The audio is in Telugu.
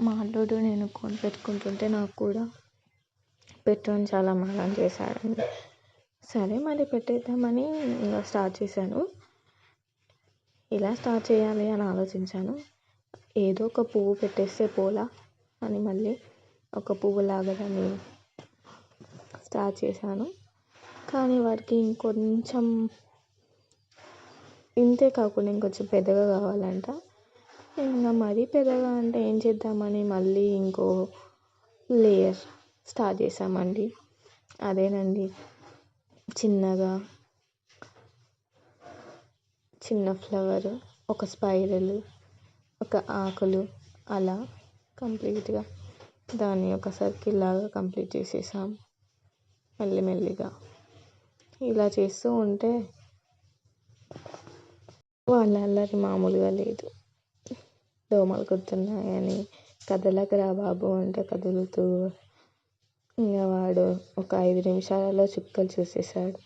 మా అల్లుడు నేను కొనిపెట్టుకుంటుంటే నాకు కూడా పెట్టమని చాలా మారం చేశాడండి. సరే మరి పెట్టేద్దామని ఇంకా స్టార్ట్ చేశాను. ఎలా స్టార్ట్ చేయాలి అని ఆలోచించాను. ఏదో ఒక పువ్వు పెట్టేస్తే పోలా అని మళ్ళీ ఒక పువ్వులాగా దాన్ని స్టార్ట్ చేశాను. కానీ వాడికి ఇంకొంచెం ఇంతే కాకుండా ఇంకొంచెం పెద్దగా కావాలంట. ఇంకా మరీ పెద్దగా అంటే ఏం చేద్దామని మళ్ళీ ఇంకో లేయర్ స్టార్ట్ చేసామండి. అదేనండి. చిన్నగా చిన్న ఫ్లవర్ ఒక స్పైరల్ ఒక ఆకులు అలా కంప్లీట్గా దాన్ని ఒక సర్కిల్ లాగా కంప్లీట్ చేసేసాం. మెల్లిమెల్లిగా. ఇలా చేస్తూ ఉంటే వాళ్ళ అల్లరి మామూలుగా లేదు. దోమలు కుడుతున్నాయని కదలకురా బాబు అంటే కదులుతూ. ఇంకా వాడు ఒక ఐదు నిమిషాలలో చుక్కలు చూసేసాడు